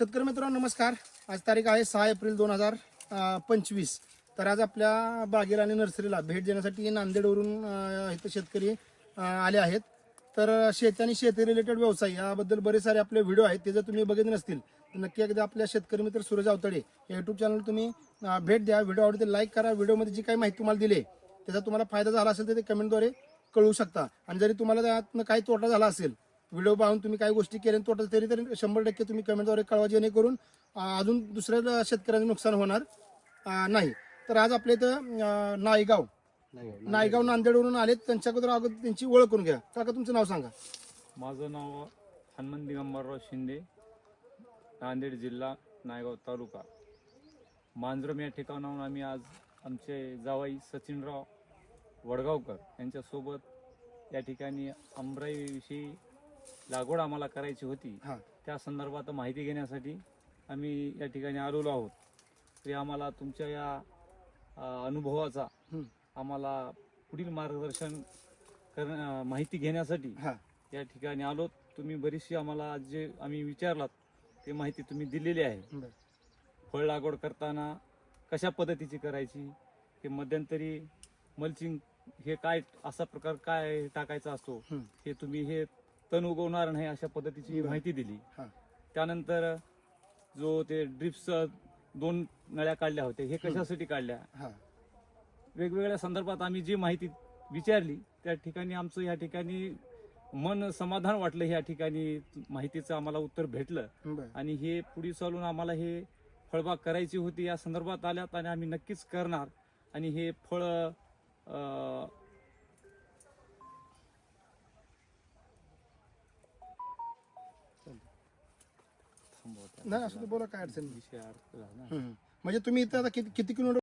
शेतकरी मित्रांनो नमस्कार. आज तारीख आहे सहा एप्रिल दोन हजार पंचवीस. तर आज आपल्या बागेला आणि नर्सरीला भेट देण्यासाठी नांदेडवरून इथं शेतकरी आले आहेत. तर शेती आणि शेती रिलेटेड व्यवसाय याबद्दल बरेच सारे आपले व्हिडिओ आहेत ते जर तुम्ही बघितले नसतील तर नक्की एकदा आपल्या शेतकरी मित्र सूरज अवतडे या युट्यूब चॅनल तुम्ही भेट द्या. व्हिडिओ आवडते लाईक करा. व्हिडिओमध्ये जी काही माहिती तुम्हाला दिली त्याचा तुम्हाला फायदा झाला असेल तर ते कमेंटद्वारे कळवू शकता. आणि जरी तुम्हाला त्यातनं काही तोटा झाला असेल व्हिडिओ पाहून तुम्ही काही गोष्टी केल्या तोटा तरी तरी शंभर टक्के तुम्ही कमेंटद्वारे कळवा जेणेकरून अजून दुसऱ्या शेतकऱ्यांचं नुकसान होणार नाही. तर आज आपल्या इथं नायगाव. नायगाव नांदेडवरून आलेत. त्यांच्या अगोदर अगोदर त्यांची ओळख करून घ्या. काका तुमचं नाव सांगा. माझं नाव हनुमंत दिगंबरराव शिंदे नांदेड जिल्हा नायगाव तालुका. मांजरम या ठिकाणाहून आम्ही आज आमचे जावाई सचिनराव वडगावकर यांच्यासोबत या ठिकाणी आंबराईविषयी लागवड आम्हाला करायची होती. हा. त्या संदर्भात माहिती घेण्यासाठी आम्ही या ठिकाणी आलेलो आहोत. तरी आम्हाला तुमच्या या अ, अनुभवाचा हम्म. आम्हाला पुढील मार्गदर्शन कर माहिती घेण्यासाठी हा. या ठिकाणी आलो. तुम्ही बरीचशी आम्हाला आज जे आम्ही विचारलात ते माहिती तुम्ही दिलेली आहे. बरं. फळ लागवड करताना कशा पद्धतीची करायची? हे मध्यंतरी मल्चिंग हे काय असा प्रकार काय टाकायचा असतो? हम्म. हे तुम्ही हे तण उगवणार नाही अशा पद्धतीची. माहिती दिली. हा. त्यानंतर जो ते ड्रिप्स दोन नळ्या काढल्या होत्या हे. कशासाठी काढल्या? हा. वेगवेगळ्या संदर्भात आम्ही जी माहिती विचारली त्या ठिकाणी आमचं या ठिकाणी मन समाधान वाटलं या ठिकाणी माहितीचं आम्हाला उत्तर भेटलं. बरं. आणि हे पुढे चालून आम्हाला हे फळबाग करायची होती या संदर्भात आल्यात आणि आम्ही नक्कीच करणार. आणि हे फळ अं, नाही असं बोला काय अडचण नाही विषय. हम्म. म्हणजे तुम्ही इथं आता किती किती किलोमीटर